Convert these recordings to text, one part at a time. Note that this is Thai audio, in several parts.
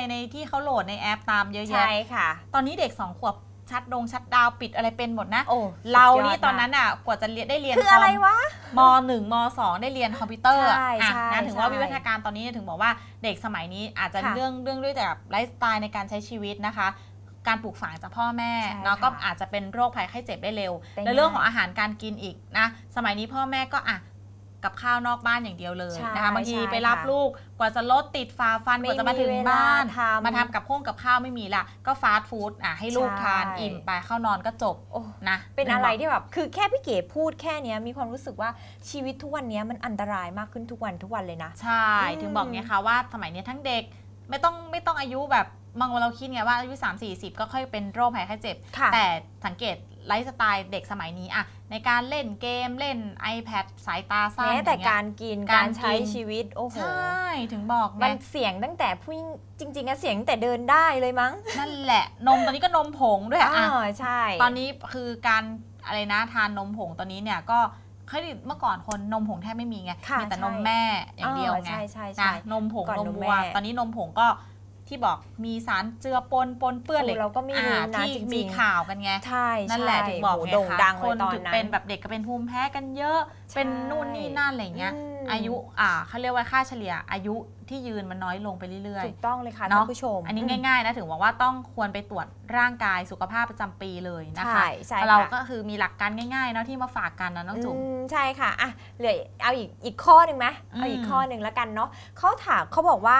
อะไรในที่เขาโหลดในแอปตามเยอะใช่แยะค่ะ ตอนนี้เด็กสองขวบชัดดงชัดดาวน์ปิดอะไรเป็นหมดนะโอ้เราสุดยดนี่ตอนนั้นมากอะกว่าจะเรียนได้เรียนคืออะไรคมวะมหนึ่งมสองได้เรียนคอมพิวเตอร์ใช่อะใช่นะถึงว่าใช่วิวัฒนาการตอนนี้ถึงบอกว่าเด็กสมัยนี้อาจจะค่ะเรื่องเรื่องด้วยแต่แบบไลฟ์สไตล์ในการใช้ชีวิตนะคะการปลูกฝังจากพ่อแม่ใช่เนาะก็ค่ะอาจจะเป็นโรคภัยไข้เจ็บได้เร็วเป็นแล้วเรื่องของไงอาหารการกินอีกนะ สมัยนี้พ่อแม่ก็อะ กับข้าวนอกบ้านอย่างเดียวเลยใช่นะคะบางทีใช่ไปรับค่ะลูกกว่าจะรถติดฟ้าฟันไม่กว่าจะมาถึงมีเวลาบ้านทำมาทำกับข้องกับข้าวไม่มีละก็ฟาสต์ฟู้ดอะให้ลูกใช่ทานอิ่มไปเข้านอนก็จบโอ้นะเป็นถึงอะไรบกที่แบบคือแค่พี่เก๋พูดแค่เนี้ยมีความรู้สึกว่าชีวิตทุกวันเนี้ยมันอันตรายมากขึ้นทุกวันทุกวันเลยนะ ใช่อืมถึงบอกไงคะว่าสมัยนี้ทั้งเด็กไม่ต้องไม่ต้องอายุแบบ บางวันเราคิดไงว่าอายุ3 4 0 ก็ค่อยเป็นโรคภัยไข้เจ็บค่ะแต่สังเกตไลฟ์สไตล์เด็กสมัยนี้อะในการเล่นเกมเล่น iPad สายตาสั้นแม้แต่อย่งเงี้ยการกินกาการรกินใช้ชีวิตโอ้โหใช่ถึงบอกไงมันเสียงตั้งแต่ผู้หญิงจริงๆอะเสียงตั้งแต่เดินได้เลยมั้ง นั่นแหละ นมตอนนี้ก็นมผงด้วยอะอ่าใช่ ตอนนี้คือการอะไรนะทานนมผงตอนนี้เนี่ยก็เคยเมื่อก่อนคนนมผงแทบไม่มีไงค่ะมีแต่ใช่นมแม่อย่างเดียวไงใช่ใช่ใช่นะนมผงก่อนนนมมวัวแม่ตอนนี้นมผงก็ ที่บอกมีสารเจือปนปนเปื้อนเหล็กเราก็ไม่รู้อ่านะที่จริงๆมีข่าวกันไงใช่นั่นแหละใช่ถึงบอกโหไงโด่งคะดังคเลยนตอนถึงนั้นเป็นแบบเด็กก็เป็นภูมิแพ้กันเยอะ เป็นนู่นนี่นั่นอะไรเงี้ยมอายุอ่าเขาเรียกว่าค่าเฉลี่ยอายุ ที่ยืนมันน้อยลงไปเรื่อยถูกต้องเลยค่ะเนอะท่านผู้ชมๆอันนี้ง่ายๆนะถึงบอกว่าต้องควรไปตรวจร่างกายสุขภาพประจำปีเลยนะคะใช่ใช่ค่ะเราก็คือมีหลักการง่ายๆเนาะที่มาฝากกันนะน้องจุ๋มอืมใช่ค่ะอะเหลือเอาอีกอีกข้อหนึ่งไหมเอาอีอืกมข้อหนึ่งแล้วกันเนาะเขาถามเขาบอกว่า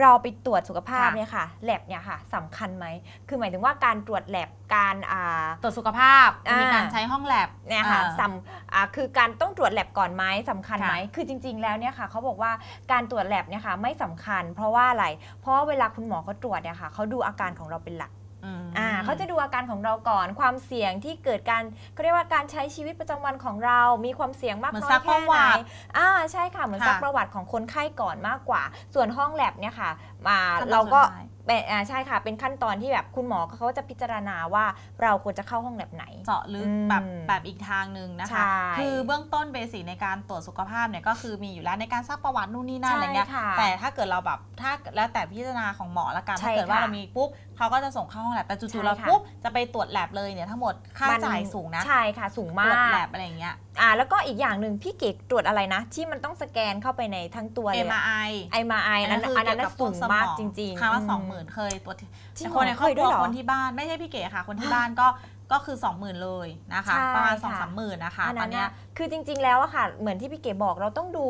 เราไปตรวจสุขภาพค่ะเนี่ยค่ะแลบเนี่ยค่ะสำคัญไหมคือหมายถึงว่าการตรวจแลบการอ่าตรวจสุขภาพอ่ามีมีการใช้ห้องแลบเนี่ยค่ะอ่าสำอ่าคือการต้องตรวจแลบก่อนไหมสำคัญไหมค่ะคือจริง ๆแล้วเนี่ยค่ะเขาบอกว่าการตรวจแลบเนี่ยค่ะไม่สำคัญ เพราะว่าอะไร เพราะว่าเวลาคุณหมอเขาตรวจเนี่ยค่ะเขาดูอาการของเราเป็นหลักอืมอ่าเขาจะดูอาการของเราก่อนความเสี่ยงที่เกิดการเขาเรียกว่าการใช้ชีวิตประจำวันของเรา มีความเสี่ยงมากเหมือนน้อซัยกปแค่ระไหนวัติอ่าใช่ค่ะเหมือนค่ะซักประวัติของคนไข้ก่อนมากกว่า ส่วนห้องแลบเนี่ยค่ะมาขั้นตอนเราก็สุดท้าย เป็นอ่าใช่ค่ะ เป็นขั้นตอนที่แบบคุณหมอเขาจะพิจารณาว่าเราควรจะเข้าห้องแลบไหน เจาะลึกอืมแบบแบบอีกทางหนึ่งนะใช่คะ คือเบื้องต้นเบสิกในการตรวจสุขภาพเนี่ยก็คือมีอยู่แล้วในการซักประวัตินู่นนี่นั่นใช่อะไรเงี้ย ค่ะแต่ถ้าเกิดเราแบบถ้าแล้วแต่พิจารณาของหมอละกัน ใช่ถ้าเกิดว่าค่ะเรามีปุ๊บ เขาก็จะส่งเข้าห้องแลบแต่ใช่จู่ๆเราค่ะปุ๊บจะไปตรวจแลบเลยเนี่ยทั้งหมดค่ามันจ่ายสูงนะใช่ค่ะสูงตมารวจแลกบอะไรอย่างเงี้ยอ่าแล้วก็อีกอย่างหนึ่งพี่เก๋ตรวจอะไรนะ ที่มันต้องสแกนเข้าไปในทั้งตัวเลย MRI ไอมาไอนั้นอันนั้นน่ะสูงมากจริงๆครั้งละอืสองหมื่นเคยตรวจจริงแต่คนในครอบเหครัวยด้วยเหคนที่บ้านไม่ใช่พี่เก๋ค่ะ คนที่บ้านก็ก็คือสองหมื่นเลยนะคะใช่ประมาณค่ะสองสามหมื่นนะคะอันตอนั้นนเนี้ยน่ะคือจริง ๆ แล้วอะค่ะ เหมือนที่พี่เก๋บอกเราต้องดู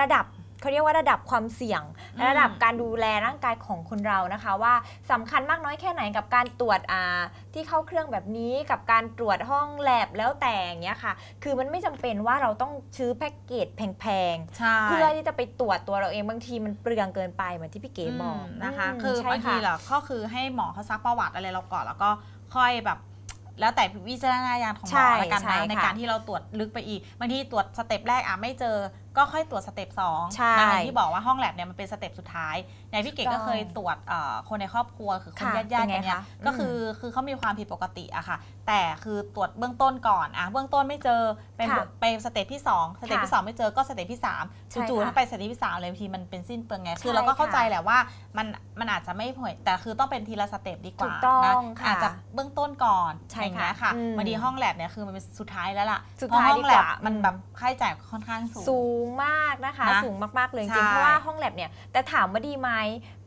ระดับ เขาเรียกว่าระดับความเสี่ยงอืมระดับการดูแลร่างกายของคนเรานะคะ ว่าสำคัญมากน้อยแค่ไหนกับการตรวจอ่าที่เข้าเครื่องแบบนี้กับการตรวจห้องแลบแล้วแต่อย่างเงี้ยค่ะ คือมันไม่จำเป็นว่าเราต้องซื้อแพ็กเกจแพงใช่ๆเพื่อที่จะไปตรวจตัวเราเองบางทีมันเปลืองเกินไปเหมือนที่พี่เก๋บอกมนะคะมคือใช่บางทีค่ะเหรอก็คือให้หมอเขาซักประวัติอะไรเราก่อนแล้วก็ค่อยแบบแล้วแต่วิจารณญาณของหมใช่อละกันใช่นะในค่ะการที่เราตรวจลึกไปอีกบางทีตรวจสเต็ปแรกอะไม่เจอ ก็ค่อยตรวจสเต็ปสองใช่นะคะที่บอกว่าห้องแลบเนี่ยมันเป็นสเต็ปสุดท้ายอย่างพี่เก๋ถูกต้ก็องเคยตรวจเอ่อคนในครอบครัวคือคนค่ะญาติญาติๆเป็นไงกันเนี่ยคะก็คือคือเขามีความผิดปกติอะค่ะ แต่คือตรวจเบื้องต้นก่อนอะเบื้องต้นไม่เจอเป็นค่ะไปสเต็ปที่สองสเต็ปที่สองไม่เจอก็สเต็ปที่สามใช่จู่ๆค่ะถ้าไปสเต็ปที่สามเลยบางทีมันเป็นสิ้นเปลืองไงคือใช่เราก็เข้าค่ะใจแหละว่ามันมันอาจจะไม่ผลแต่คือต้องเป็นทีละสเต็ปดีกว่าถูกต้องนะค่ะอาจจะเบื้องต้นก่อนใช่อย่างเงี้ยค่ะค่ะอืมบางทีห้องแลบเนี่ยคือมันเป็นสุดท้ายแล้วล่ะสุดเพราะท้ายห้องแลดีบกว่ามันอืม แบบค่าใช้จ่ายค่อนข้างสูงสูงมากนะคะ นะสูงมากๆเลยจใช่ริงๆเพราะว่าห้องแลบเนี่ยแต่ถามว่าดีไหม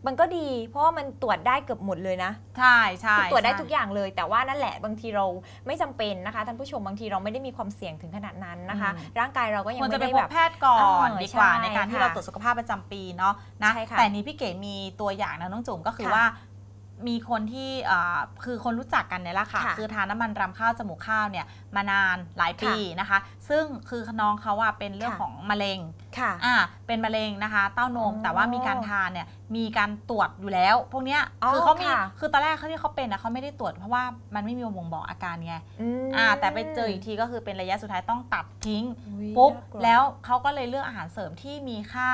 มันก็ดีเพราะว่ามันตรวจได้เกือบหมดเลยนะ ใช่ใช่ตรวจได้ใช่ทุกอย่างเลย แต่ว่านั่นแหละบางทีเราไม่จำเป็นนะคะท่านผู้ชมบางทีเราไม่ได้มีความเสี่ยงถึงขนาดนั้นนะคะอืมร่างกายเราก็ยังควรจะไม่ไปได้พแบบ บแพทย์ก่อนเออดีกว่าใช่ในการที่ค่ะเราตรวจสุขภาพประจำปีเนาะนะใช่ค่ะแต่นี้พี่เก๋มีตัวอย่างนะน้องจุ๋มก็คือค่ะว่า มีคนที่อ่าคือคนรู้จักกันเนี่ยแหละค่ะ ค่ะคือทานน้ำมันรำข้าวจมูกข้าวเนี่ยมานานหลายปีนะคะ ซึ่งคือน้องเขาว่าเป็นเรื่องค่ะ ของมะเร็งค่ะ อ่าเป็นมะเร็งนะคะ เต้านมอ๋อแต่ว่ามีการทานเนี่ยมีการตรวจอยู่แล้ว พวกเนี้ยอ๋อคือเขามีค่ะ คือตอนแรกเขาที่เขาเป็นนะเขาไม่ได้ตรวจเพราะว่ามันไม่มีบ่งบอกอาการไงมอ่าแต่ไปเจออีกทีก็คือเป็นระยะสุดท้ายต้องตัดทิ้ง อุ๊ยปุ๊บน่ากลัว แล้วเขาก็เลยเลือกอาหารเสริมที่มีค่า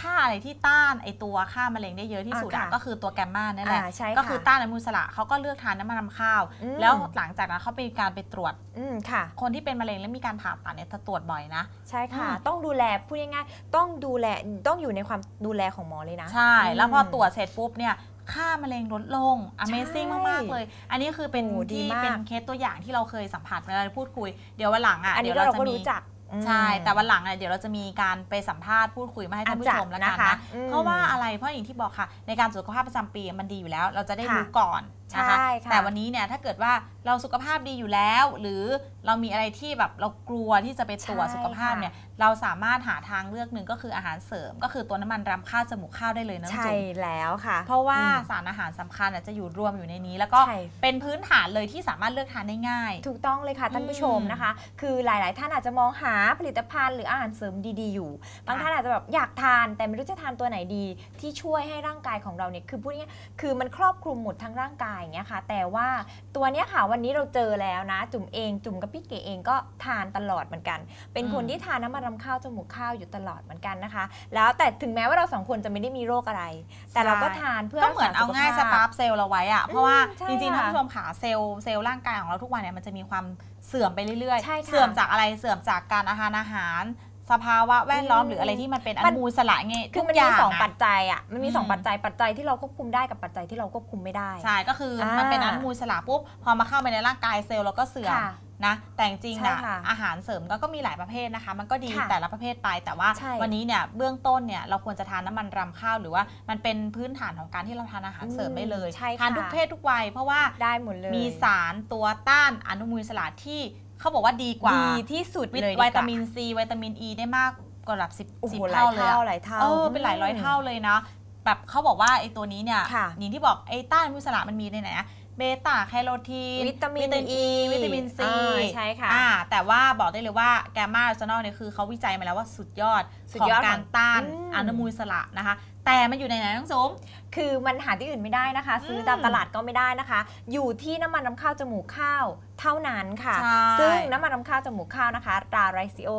ค่าอะไรที่ต้านไอตัวค่ามะเร็งได้เยอะที่สุดอ่าอะค่ะก็คือตัวแกมมานั่นแหละอ่าใช่ก็คือค่ะต้านอนุมูลอิสระเขาก็เลือกทานน้ำมันรำข้าว อืม แล้วหลังจากนั้นเขามีการไปตรวจอืมค่ะ คนที่เป็นมะเร็งแล้วมีการผ่าตัดเนี่ยจะตรวจบ่อยนะ ใช่ค่ะ อืม ต้องดูแลพูดง่ายๆต้องดูแลต้องอยู่ในความดูแลของหมอเลยนะ ใช่ แล้วพอตรววจเสร็จปุ๊บเนี่ยค่ามะเร็งลดลง Amazing ใช่มาก ๆ เลย อันนี้คือเป็นโอ้ดีที่มาก เป็นเคสตัวอย่างที่เราเคยสัมผัสเวลาพูดคุย เดี๋ยววันหลังอะอันนี้เดี๋ยวเราเราจะก็มีรู้จักอืม ใช่ แต่วันหลังอะเดี๋ยวเราจะมีการไปสัมภาษณ์พูดคุยมาให้ท่านผู้ชมอะแล้วกันนะคะนะอืมเพราะว่าอะไรเพราะอย่างที่บอกค่ะ ในการสุขภาพประจำปีมันดีอยู่แล้ว เราจะได้ค่ะรู้ก่อน นะคะใช่ค่ะแต่วันนี้เนี่ยถ้าเกิดว่าเราสุขภาพดีอยู่แล้ว หรือเรามีอะไรที่แบบเรากลัวที่จะไปตรวจใช่สุขภาพเนี่ยเราสามารถหาทางเลือกหนึ่งก็คืออาหารเสริม ก็คือตัวน้ำมันรำข้าวจมูกข้าวได้เลยนะน้องใช่จุ๋มแล้วค่ะ เพราะว่าอืมสารอาหารสำคัญอะจะอยู่รวมอยู่ในนี้ แล้วก็ใช่เป็นพื้นฐานเลยที่สามารถเลือกทานได้ง่าย ถูกต้องเลยค่ะท่านผู้ชมนะคะ คือหลาย ๆ ท่านอาจจะมองหาผลิตภัณฑ์หรืออาหารเสริมดี ๆ อยู่บางท่านอาจจะแบบอยากทานแต่ไม่รู้จะทานตัวไหนดี ที่ช่วยให้ร่างกายของเราเนี่ยคือพูดง่ายๆคือมันครอบคลุมหมดทั้งร่างกายอย่างเงี้ยค่ะ แต่ว่าตัวเนี้ยค่ะวันนี้เราเจอแล้วนะ จุ่มเองจุ่มกับพี่เก๋เองก็ทานตลอดเหมือนกัน เป็นคนอืมที่ทานน้ำมันรำข้าวจมูกข้าวอยู่ตลอดเหมือนกันนะคะ แล้วแต่ถึงแม้ว่าเราสองคนจะไม่ได้มีโรคอะไร แต่เราก็ทานเพื่อก็เหมือนเอาง่ายสรักษตาร์ฟเซลล์เราไว้อะเพราะว่าใช่จริงๆค่ะท่านผู้ชมขาเซลล์เซลล์ร่างกายของเราทุกวันเนี่ยมันจะมีความเสื่อมไปเรื่อยใช่ค่ะๆเสื่อมจากอะไรเสื่อมจากการอาหารอาหาร สภาวะแวดล้อมอืมหรืออะไรที่มันเป็นอมัน นุมูลอิสระไงคืทุอกมันอมีย่างสองปัอะจจัยอะมันมีสองอืมปัจจัยปัจจัยที่เราควบคุมได้กับปัจจัยที่เราควบคุมไม่ได้ ใช่ก็คืออามันเป็นอนุมูลอิสระปุ๊บพอมาเข้าไปในร่างกายเซลล์เราก็เสื่อมค่ะ นะแต่จริงๆใช่นะค่ะอาหารเสริมก็ก็มีหลายประเภทนะคะ มันก็ดีค่ะแต่ละประเภทไปแต่ว่าใช่ วันนี้เนี่ยเบื้องต้นเนี่ยเราควรจะทานน้ำมันรำข้าวหรือว่ามันเป็นพื้นฐานของการที่เราทานอาหารเสริมได้เลยใช่ค่ะทานทุกเพศทุกวัยเพราะว่า ได้หมดเลย มีสารตัวต้านอนุมูลอิสระที่ เขาบอกว่าดีกว่าดีที่สุดวิตเลยดีกว่วิตามินซีวิตามินอ e ีได้มากกว่าหลับสิบโอ้โหสิบหลายเท่าเลยเท่าอะหลายเท่าเออเป็นหลายร้อยเท่าเลยนะ แบบเขาบอกว่าไอ้ตัวนี้เนี่ยค่ะอย่างที่บอกไอ้ต้านอนุมูลอิสระมันมีในไหนอะ เบต้าแคโรทีนวิตามินอ E วิตามินซีอ่าใช่ค่ะอ่าแต่ว่าบอกได้เลยว่าแกมมาอาร์เซนอลเนี่ยคือเขาวิจัยมาแล้วว่าสุดยอดสุดของยอดการต้านอืมอนุมูลอิสระนะคะ แต่มันอยู่ในไหนน้องจุ๋มคือมันหาที่อื่นไม่ได้นะคะ ซื้ออมตามตลาดก็ไม่ได้นะคะ อยู่ที่น้ำมันน้ำข้าวจมูกข้าวเท่านั้นค่ะใช่ซึ่งน้ำมันน้ำข้าวจมูกข้าวนะคะตราไรซิโอ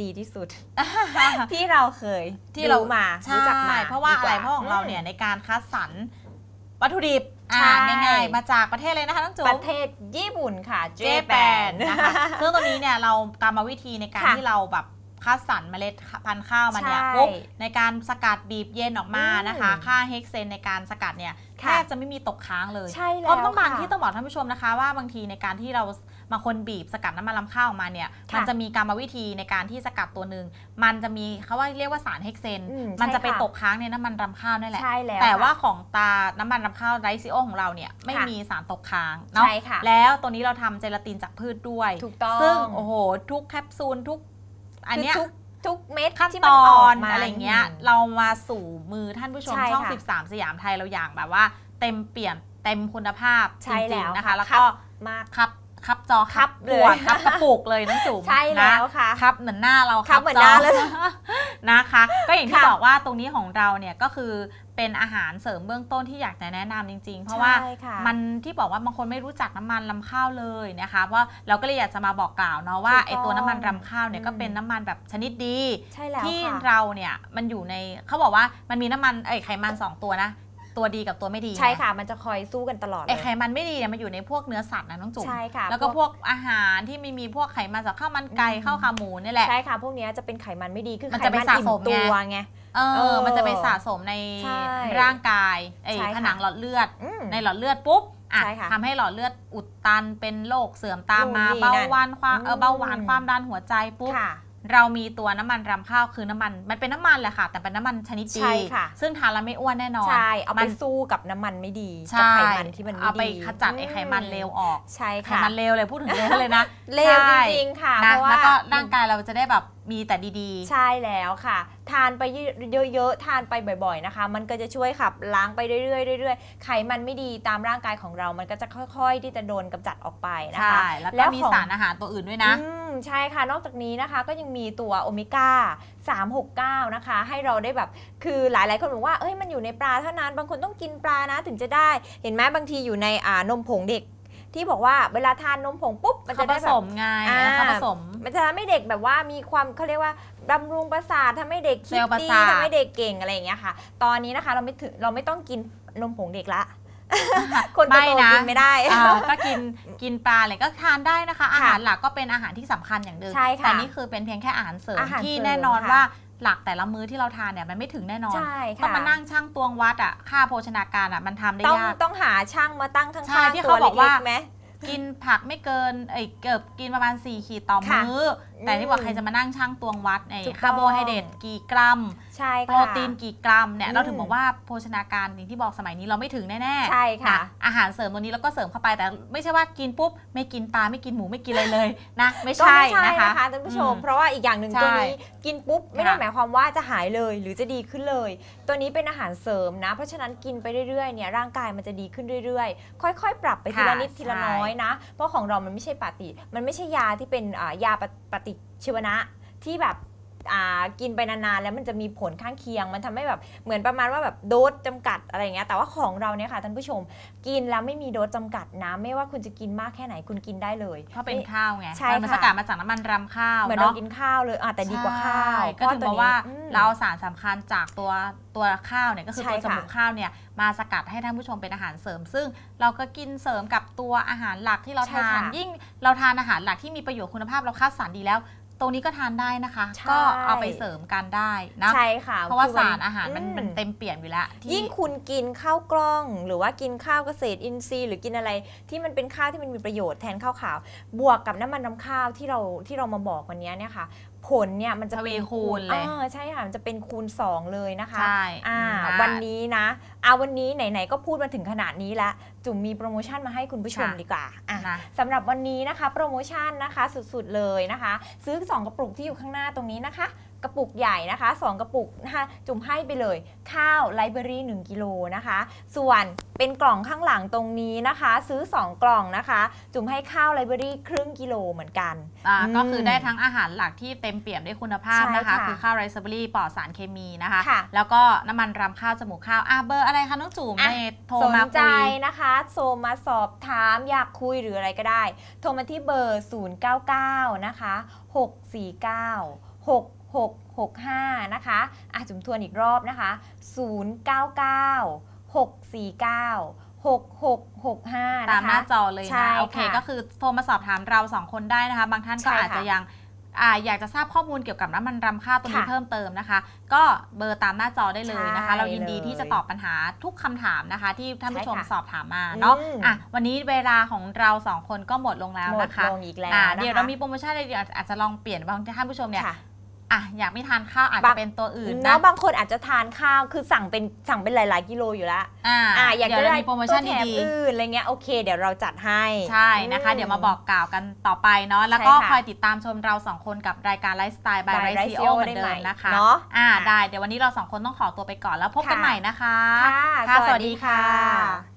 ดีที่สุด ที่เราเคยที่เรามาใช่รู้จักมาเพราะว่าดีกอะไรเพราะของเราเนี่ยในการคัดสรรวัตถุดิบ อ่าใช่ง่ายๆ มาจากประเทศเลยนะคะน้องจุ๋ปมระเทศญี่ปุ่นค่ะเจเจแปแปนนนะคะซึ่งตัวนี้เนี่ยเรากรรมวิธีในการค่ะที่เราแบบคัดสรรเมล็ดพันธุ์ข้าวมาเนี่ยใช่ปุ๊บในการสกัดบีบเย็นออกมานะคะอืมค่าเฮกเซนในการสกัดเนี่ยแทค่ะบจะไม่มีตกค้างเลยใช่เพแล้วราะต้องบางค่ะที่ต้องบอกท่านผู้ชมนะคะว่าบางทีในการที่เรา มาคนบีบสกัดน้ำมันลำข้าวออกมาเนี่ยค่ะมันจะมีกรรมวิธีในการที่สกัดตัวหนึ่งมันจะมีเขาว่าเรียกว่าสารเฮกเซน อืมมันจะใช่ไปค่ะ ตกค้างในน้ำมันรำข้าวนั่นแหละ ใช่แล้วแต่ค่ะว่าของตาน้ำมันรำข้าวไรซิโอของเราเนี่ยไม่ค่ะ มีสารตกค้างเนาะใช่ค่ะ แล้วตัวนี้เราทำเจลาตินจากพืชด้วย ถูกต้อง ซึ่งโอ้โห ทุกแคปซูลทุก อันเนี้ย คือทุกทุกเม็ดขั้นที่ตมันอออกนมา อะไรเงี้ยเรามาสู่มือท่านผู้ชมใช่ช่อง ค่ะ13 สยามไทยเราอย่างแบบว่า เต็มเปี่ยมเต็มคุณภาพจใช่ริงแล้วๆนะคะ ค่ะ แล้วครัก็บมากครับ ครับจอครับขเลยวดครับกระปุกเลยน้องจุ๋มใช่แล้วนะค่ะครับเหมือนหน้าเราครับเหมือนจหน้าเลยนะคะ ก็อย่างที่ค่ะบอกว่าตรงนี้ของเราเนี่ยก็คือเป็นอาหารเสริมเบื้องต้นที่อยากจะแนะนำจริง ๆ เพราะว่าใช่ค่ะมันที่บอกว่าบางคนไม่รู้จักน้ำมันลำข้าวเลยนะคะเพราะเราก็เลยอยากจะมาบอกกล่าวเนาะว่าถูกต้องไอตัวน้ำมันรำข้าวเนี่ยอืมก็เป็นน้ำมันแบบชนิดดีใช่แล้วที่ค่ะเราเนี่ยมันอยู่ในเขาบอกว่ามันมีน้ำมันเอ้ยไขมันสองตัวนะ ตัวดีกับตัวไม่ดีใช่ค่ะ มันจะคอยสู้กันตลอดเลไอยไขมันไม่ดีเนี่ยมันอยู่ในพวกเนื้อสัตว์นะน้องจุ๋มใช่ค่ะแล้วก็พวกอาหารที่ไม่มีพวกไขมันจากข้าวมันไก่อืมข้าวขาหมูนี่แหละใช่ค่ะ พวกเนี้ยจะเป็นไขมันไม่ดีคือมันไขจะไปมันสะอิ่สมมไงตัวไงเอเอออ มันจะไปสะสมในใช่ร่างกายไอ้ใช่ค่ะผนังหลอดเลือดอืมในหลอดเลือดปุ๊บอะใช่ค่ะทำให้หลอดเลือดอุดตันเป็นโรคเสื่อมตามมานู่นนี่เบานั่นหวานความเอออืมเบาหวานความดันหัวใจปุ๊บค่ะ เรามีตัวน้ำมันรำข้าวคือน้ำมัน มันเป็นน้ำมันแหละค่ะ แต่เป็นน้ำมันชนิดดี ใช่ค่ะ ซึ่งทานแล้วไม่อ้วนแน่นอน ใช่ เอามัไปนสู้กับน้ำมันไม่ดีใช่กับไขมันที่มันไม่ดีเอาไปขจัดไอ้ไขมันเลวออกใช่ไขค่ะมันเลวเลยพูดถึงเลวเลยนะเลวจใช่ริงๆค่ะนะเพราะว่าแล้วก็ร่างกายเราจะได้แบบมีแต่ดีๆ ใช่แล้วค่ะ ทานไปเยอะๆทานไปบ่อย ๆนะคะ มันก็จะช่วยขับล้างไปเรื่อยๆเรื่อยๆไขมันไม่ดีตามร่างกายของเรา มันก็จะค่อย ๆ ที่จะโดนกำจัดออกไปนะใช่คะแล้วแล้ก็วมีของสารอาหารตัวอื่นด้วยนะ อืม ใช่ค่ะ นอกจากนี้นะคะก็ยังมีตัวโอเมก้า 369 นะคะ ให้เราได้แบบ คือหลาย ๆ คนบอกว่า เอ้ย มันอยู่ในปลาเท่านั้น บางคนต้องกินปลานะถึงจะได้ เห็นไหมบางทีอยู่ในอ่านมผงเด็กที่บอกว่าเวลาทานนมผงปุ๊บมันเขาจะผได้แบสบมไงอ่าเขาผสม มันจะทำให้เด็กแบบว่ามีความเขาเรียกว่าบำรุงประสาททำให้เด็กคิเซดลล์ประดีสาททำให้เด็กเก่งอะไรอย่างเงี้ยค่ะ ตอนนี้นะคะเราไม่ถึงเราไม่ต้องกินนมผงเด็กละ คนโตไม่ๆนะกินไม่ได้อ่าก็กินกินปลาอะไรก็ทานได้นะคะ อาหารหลักก็เป็นอาหารที่สำคัญอย่างหนึ่งใช่ค่ะแต่นี่คือเป็นเพียงแค่อาหารเสริมอาหารที่เสริมแน่นอนค่ะว่าหลักแต่ละมื้อที่เราทานเนี่ยมันไม่ถึงแน่นอนใช่ต้องค่ะมานั่งช่างตวงวัดอะค่าโภชนาการอะมันทำได้ต้องยากต้องหาช่างมาตั้งข้ใช่างที่ๆตัเขาวบอกว่าเล็กๆไหมกินผักไม่เกินเอ้ยเกือบกินประมาณ4ขีดต่อค่ะมื้อ แต่ที่บอกใครจะมานั่งช่างตวงวัดไอ้ถูกต้อง คาร์โบไฮเดรตกี่กรัม ใช่โปค่ะรตีนกี่กรัมเนี่ยอืมเราถึงบอกว่าโภชนาการอย่างที่บอกสมัยนี้เราไม่ถึงแน่ๆใช่ค่ะ นอาหารเสริมตัวนี้เราก็เสริมเข้าไปแต่ไม่ใช่ว่ากินปุ๊บ ไม่กินปลาไม่กินหมูไม่กินอะไรเลยนะ ไม่ก็ใช่ไม่ใช่นะคะนะคะ ท่านผู้ชม อืเพราะว่าอีกอย่างหนึ่งใช่ตัวนี้กินปุ๊บไม่ได้ค่ะหมายความว่าจะหายเลยหรือจะดีขึ้นเลย ตัวนี้เป็นอาหารเสริมนะ เพราะฉะนั้นกินไปเรื่อยๆเนี่ยร่างกายมันจะดีขึ้นเรื่อยๆ ค่อยๆ ปรับไปทีละค่ะนิดทีละใช่น้อยนะ เพราะของเรามันไม่ใช่ปฏิมันไม่ใช่ยาที่เป็นอ่ายาปฏิิชีวนะที่แบบ กินไปนานๆแล้วมันจะมีผลข้างเคียง มันทำให้แบบเหมือนประมาณว่าแบบโดสจำกัดอะไรอย่างเงี้ยแต่ว่าของเราเนี่ยค่ะท่านผู้ชมกินแล้วไม่มีโดสจำกัดนะไม่ว่าคุณจะกินมากแค่ไหนคุณกินได้เลยเพราะเป็นข้าวไงใช่มันค่ะสกัดมาจากน้ำมันรำข้าวเหมือนเราเนาะกินข้าวเลยอะแต่ดีกว่าข้าวใช่ก็ถึงบอกว่าอืมเราเอาสารสำคัญจากตัวตัวข้าวเนี่ยก็คือใช่ตัวสค่ะมุนข้าวเนี่ยมาสกัดให้ท่านผู้ชมเป็นอาหารเสริม ซึ่งเราก็กินเสริมกับตัวอาหารหลักที่เราใช่ทานค่ะยิ่งเราทานอาหารหลักที่มีประโยชน์คุณภาพเราคัดสรรดีแล้ว ตรงนี้ก็ทานได้นะคะ ใช่ ก็เอาไปเสริมกันได้นะ ใช่ค่ะเพราะว่าคือสารอาหารมันอืมันเต็มเปี่ยมอยู่แล้วที่ ยิ่งคุณกินข้าวกล้อง หรือว่ากินข้าวเกษตรอินทรีย์ หรือกินอะไรที่มันเป็นข้าวที่มันมีประโยชน์แทนข้าวขาว บวกกับน้ำมันน้ำข้าวที่เราที่เรามาบอกวันนี้เนี่ยค่ะ ผลเนี่ยมันจะทวีเป็นคูณเลย ออใช่ค่ะมันจะเป็นคูณ 2 เลยนะคะ ใช่อ่านะวันนี้นะเอาวันนี้ไหนๆก็พูดมาถึงขนาดนี้แล้วจุ๋มมีโปรโมชั่นมาให้คุณผู้ชมค่ะ ดีกว่าอะนะ สำหรับวันนี้นะคะ โปรโมชั่นนะคะสุดๆเลยนะคะ ซื้อ 2 กระปุกที่อยู่ข้างหน้าตรงนี้นะคะ กระปุกใหญ่นะคะ 2 กระปุกนะคะจุ่มให้ไปเลย ข้าวไลเบอรี่ 1 กิโลนะคะ ส่วนเป็นกล่องข้างหลังตรงนี้นะคะ ซื้อ 2 กล่องนะคะ จุ่มให้ข้าวไลเบอรี่ครึ่งกิโลเหมือนกันอ่าอืมก็คือได้ทั้งอาหารหลักที่เต็มเปี่ยมด้วยคุณภาพใช่นะคะค่ะคือข้าวไรซ์เบอรี่ปลอดสารเคมีนะคะค่ะแล้วก็น้ำมันรำข้าวจมูกข้าวอะเบอร์อะไรคะน้องจุ๋มอะในโทรสนมาใจคุยนะคะโทรมาสอบถามอยากคุยหรืออะไรก็ได้ โทรมาที่เบอร์ 099 นะคะ 649 6665 นะคะอะจุ่มทวนอีกรอบนะคะ 099 649 6665 ตามนะคะหน้าจอเลยใช่นะ โอเคค่ะก็คือโทรมาสอบถามเราสองคนได้นะคะ บางท่านก็ใช่ค่ะอาจจะยังอ่าอยากจะทราบข้อมูลเกี่ยวกับน้ำมันรำข้าวตรงนี้ค่ะเพิ่มเติมนะคะ ก็เบอร์ตามหน้าจอได้เลยนะคะใช่เรายินดีเลยที่จะตอบปัญหาทุกคำถามนะคะ ที่ท่านผู้ชมใช่ค่ะสอบถามมาเนาะอืมอะวันนี้เวลาของเราสองคนก็หมดลงแล้วหมดนะคะลงอีกแล้วอ่านะคะเดี๋ยวเรามีโปรโมชั่นอะไรเดี๋ยวอาจจะลองเปลี่ยนบางท่านผู้ชมเนี่ยค่ะ อะอยากไม่ทานข้าวอาจบาจะงเป็นตัวอื่นเนาะนะบางคนอาจจะทานข้าวคือสั่งเป็นสั่งเป็นหลาย ๆ กิโลอยู่แล้วอ่าอะอยากเดี๋ยวจะเราได้มีโปรโมชั่นตัวแถมดีอื่นอะไรเงี้ยโอเค เดี๋ยวเราจัดให้ๆใช่นะคะอืเดี๋ยวมาบอกกล่าวกันต่อไปเนาะแล้วก็ใช่ค่ะคอยติดตามชมเราสองคนกับรายการไลฟ์สไตล์บาย by ไรซีโอ Raisio เหมือนเดิได้มไหมนะคะเนาะอ่าอะได้เดี๋ยววันนี้เราสองคนต้องขอตัวไปก่อนแล้วพบกันค่ะใหม่นะคะค่ะค่ะสวัสดีค่ะ